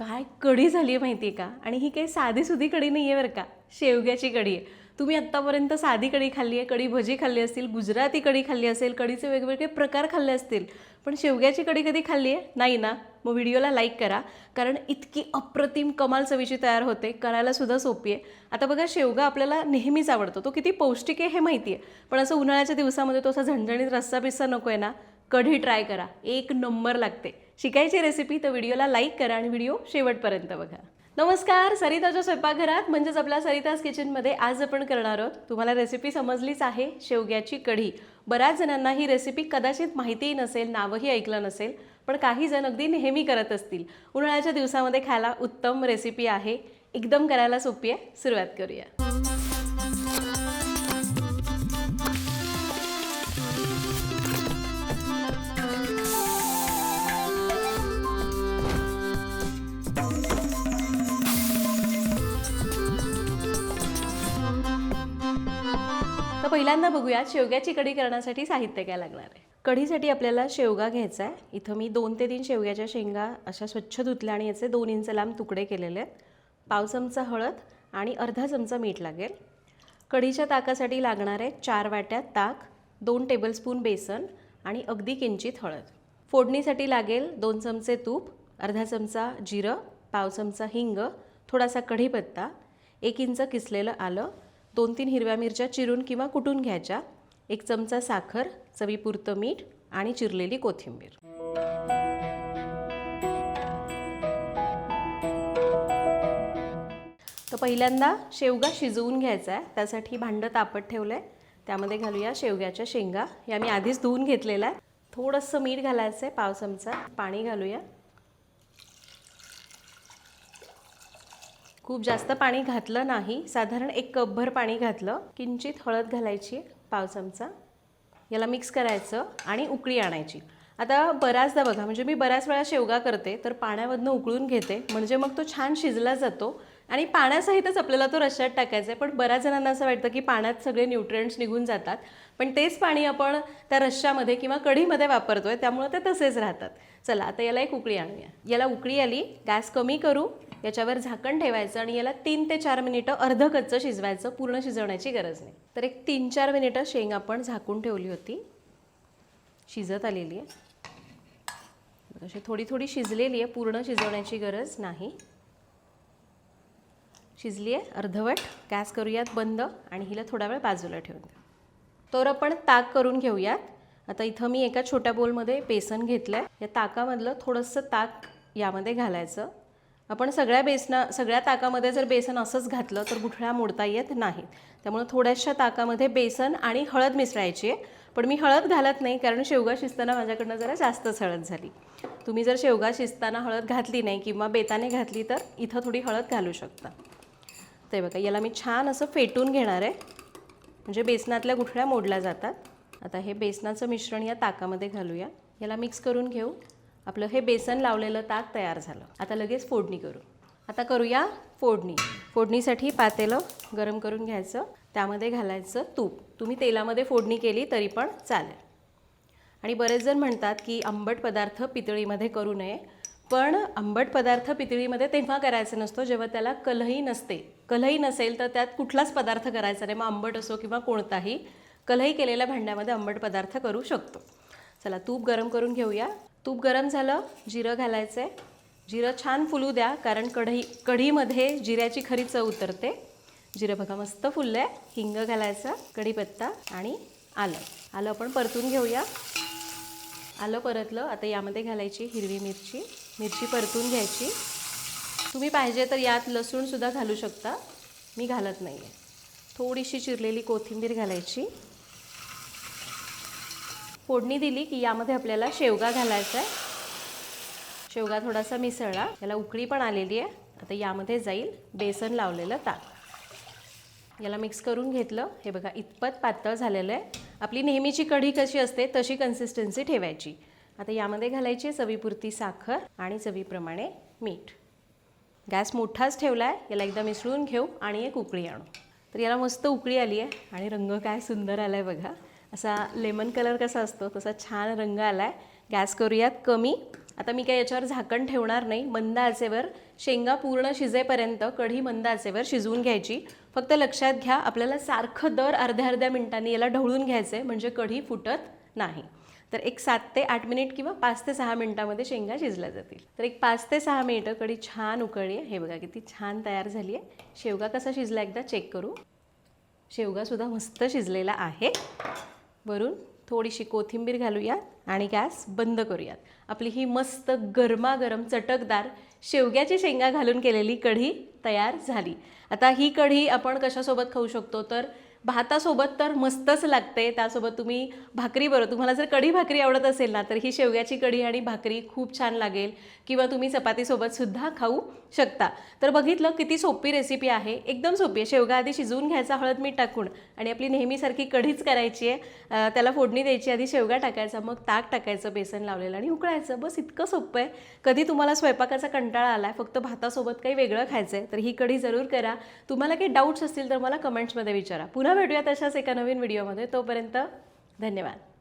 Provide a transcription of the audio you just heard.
काय कढी झाली आहे माहिती आहे का? आणि ही काही साधी सुधी कढी नाही आहे बरं का? शेवग्याची कढी आहे. तुम्ही आत्तापर्यंत साधी कढी खाल्ली आहे कढी भजी खाल्ली असतील गुजराती कढी खाल्ली असेल कढीचे वेगवेगळे प्रकार खाल्ले असतील पण शेवग्याची कढी कधी खाल्ली आहे? नाही ना? मग व्हिडिओला लाईक करा. कारण इतकी अप्रतिम कमाल चवीची तयार होते करायला सुद्धा सोपी आहे. आता बघा शेवगा आपल्याला नेहमीच आवडतो. तो किती पौष्टिक आहे हे माहिती आहे पण असं उन्हाळ्याच्या दिवसामध्ये तो असा झणझणीत रस्सा बिस्सा नको आहे ना? कढी ट्राय करा. एक नंबर लागते. शिकायची रेसिपी तर व्हिडिओला लाईक करा आणि व्हिडिओ शेवटपर्यंत बघा. नमस्कार सरिताच्या स्वयंपाकघरात म्हणजेच आपल्या सरिताज किचनमध्ये आज आपण करणार आहोत. तुम्हाला रेसिपी समजलीच आहे शेवग्याची कढी. बऱ्याच जणांना ही रेसिपी कदाचित माहितीही नसेल नावही ऐकलं नसेल पण काही जण अगदी नेहमी करत असतील. उन्हाळ्याच्या दिवसामध्ये खायला उत्तम रेसिपी आहे. एकदम करायला सोपी आहे. सुरुवात करूया. पहिल्यांदा बघूया शेवग्याची कढी करण्यासाठी साहित्य काय लागणार आहे. कढीसाठी आपल्याला शेवगा घ्यायचा आहे. इथं मी दोन ते तीन शेवग्याच्या शेंगा अशा स्वच्छ धुतल्या आणि याचे दोन इंच लांब तुकडे केलेले आहेत. पाव चमचा हळद आणि अर्धा चमचा मीठ लागेल. कढीच्या ताकासाठी लागणार आहे चार वाट्यात ताक दोन टेबलस्पून बेसन आणि अगदी किंचित हळद. फोडणीसाठी लागेल दोन चमचे तूप अर्धा चमचा जिरं पाव चमचा हिंग थोडासा कढीपत्ता एक इंच किसलेलं आलं दोन तीन हिरव्या मिरच्या चिरून किंवा कुटून घ्यायच्या. एक चमचा साखर चवीपुरतं मीठ आणि चिरलेली कोथिंबीर. तर पहिल्यांदा शेवगा शिजवून घ्यायचा आहे. त्यासाठी भांडं तापत ठेवलं आहे त्यामध्ये घालूया शेवग्याच्या शेंगा. या मी आधीच धुवून घेतलेल्या आहे थोडंसं मीठ घालायचं आहे पाव चमचा. पाणी घालूया. खूप जास्त पाणी घातलं नाही. साधारण एक कपभर पाणी घातलं. किंचित हळद घालायची पाव चमचा. याला मिक्स करायचं आणि उकळी आणायची. आता बऱ्याचदा बघा म्हणजे मी बऱ्याच वेळा शेवगा करते तर पाण्यामधनं उकळून घेते. म्हणजे मग तो छान शिजला जातो. आणि पाण्यासहितच आपल्याला तो रश्श्यात टाकायचा आहे. पण बऱ्याच जणांना असं वाटतं की पाण्यात सगळे न्यूट्रिएंट्स निघून जातात. पण तेच पाणी आपण त्या रश्श्यामध्ये किंवा कढीमध्ये वापरतोय त्यामुळे ते तसेच राहतात. चला आता याला एक उकळी आणूया. याला उकळी आली गॅस कमी करू. याच्यावर झाकण ठेवायचं आणि याला तीन ते चार मिनिटं अर्ध कच्चं शिजवायचं पूर्ण शिजवण्याची गरज नाही. तर एक तीन चार मिनिटं शेंग आपण झाकून ठेवली होती. शिजत आलेली आहे. अशी थोडी थोडी शिजलेली आहे पूर्ण शिजवण्याची गरज नाही. शिजली आहे अर्धवट. गॅस करूयात बंद आणि हिला थोडा वेळ बाजूला ठेवून द्या. तर आपण ताक करून घेऊयात. आता इथं मी एका छोट्या बोलमध्ये बेसन घेतलं आहे या ताकामधलं थोडंसं ताक यामध्ये घालायचं. आपण सगळ्या बेसना सगळ्या ताकामध्ये जर बेसन असंच घातलं तर गुठळ्या मोडता येत नाहीत. त्यामुळे थोड्याशा ताकामध्ये बेसन आणि हळद मिसळायची आहे. पण मी हळद घालत नाही कारण शेवगा शिजताना माझ्याकडनं जरा जास्तच हळद झाली. तुम्ही जर शेवगा शिजताना हळद घातली नाही किंवा बेताने घातली तर इथं थोडी हळद घालू शकता. ते बघा याला मी छान असं फेटून घेणार आहे. म्हणजे बेसनातल्या गुठळ्या मोडल्या जातात. आता हे बेसनाचं मिश्रण या ताकामध्ये घालूया. याला मिक्स करून घेऊ. आपलं हे बेसन लावलेलं ताक तयार झालं. आता लगेच फोडणी करू. आता करूया फोडणी. फोडणीसाठी पातेलं गरम करून घ्यायचं. त्यामध्ये घालायचं तूप. तुम्ही तेलामध्ये फोडणी केली तरी पण चालेल. आणि बरेच जण म्हणतात की आंबट पदार्थ पितळीमध्ये करू नये. पण आंबट पदार्थ पितळीमध्ये तेव्हा करायचा नसतो जेव्हा त्याला कलही नसते. कलही नसेल तर त्यात कुठलाच पदार्थ करायचा नाही. मग आंबट असो किंवा कोणताही कलही केलेल्या भांड्यामध्ये आंबट पदार्थ करू शकतो. चला तूप गरम करून घेऊया. तूप गरम झालं जिरं घालायचं आहे जिरं छान फुलू द्या कारण कढई कढीमध्ये जिऱ्याची खरी चव उतरते. जिरं बघा मस्त फुललं आहे हिंग घालायचं कढीपत्ता आणि आलं. आलं आपण परतून घेऊया. आलं परतलं आता यामध्ये घालायची हिरवी मिरची. मिरची परतून घ्यायची. तुम्ही पाहिजे तर यात लसूणसुद्धा घालू शकता. मी घालत नाही आहे थोडीशी चिरलेली कोथिंबीर घालायची. फोडणी दिली की यामध्ये आपल्याला शेवगा घालायचा आहे. शेवगा थोडासा मिसळला. याला उकळी पण आलेली आहे. आता यामध्ये जाईल बेसन लावलेलं ताक. याला मिक्स करून घेतलं. हे बघा इतपत पातळ झालेलं आहे. आपली नेहमीची कढी कशी असते तशी कन्सिस्टन्सी ठेवायची. आता यामध्ये घालायची चवीपुरती साखर आणि चवीप्रमाणे मीठ. गॅस मोठाच ठेवला आहे याला एकदा मिसळून घेऊ आणि एक उकळी आणू. तर याला मस्त उकळी आली आहे. आणि रंग काय सुंदर आला आहे बघा. असा लेमन कलर कसा असतो तसा छान रंग आला आहे गॅस करूयात कमी. आता मी काय याच्यावर झाकण ठेवणार नाही. मंद आचेवर शेंगा पूर्ण शिजेपर्यंत कढी मंद आचेवर शिजवून घ्यायची. फक्त लक्षात घ्या आपल्याला सारखं दर अर्ध्या अर्ध्या मिनिटांनी याला ढवळून घ्यायचं आहे म्हणजे कढी फुटत नाही. तर एक सात ते आठ मिनिट किंवा पाच ते सहा मिनिटामध्ये शेंगा शिजल्या जातील. तर एक पाच ते सहा मिनिटं कढी छान उकळली आहे. हे बघा किती छान तयार झाली आहे. शेवगा कसा शिजला एकदा चेक करू. शेवगासुद्धा मस्त शिजलेला आहे. वरून थोडीशी कोथिंबीर घालूयात आणि गॅस बंद करूयात. आपली ही मस्त गरमागरम चटकदार शेवग्याची शेंगा घालून केलेली कढी तयार झाली. आता ही कढी आपण कशासोबत खाऊ शकतो? तर भातासोबत तर मस्तच लागते. त्यासोबत तुम्ही भाकरी बरं तुम्हाला जर कढी भाकरी आवडत असेल ना तर ही शेवग्याची कढी आणि भाकरी खूप छान लागेल. किंवा तुम्ही चपातीसोबत सुद्धा खाऊ शकता. तर बघितलं किती सोपी रेसिपी आहे. एकदम सोपी आहे. शेवगा आधी शिजवून घ्यायचा हळद मीठ टाकून आणि आपली नेहमीसारखी कढीच करायची आहे. त्याला फोडणी द्यायची आधी शेवगा टाकायचा मग ताक टाकायचं बेसन लावलेलं आणि उकळायचं. बस इतकं सोपं आहे. कधी तुम्हाला स्वयंपाकाचा कंटाळा आला आहे फक्त भातासोबत काही वेगळं खायचं आहे तर ही कढी जरूर करा. तुम्हाला काही डाऊट्स असतील तर मला कमेंट्समध्ये विचारा. पुन्हा भेटूया तशाच एका नवीन व्हिडिओमध्ये तोपर्यंत धन्यवाद.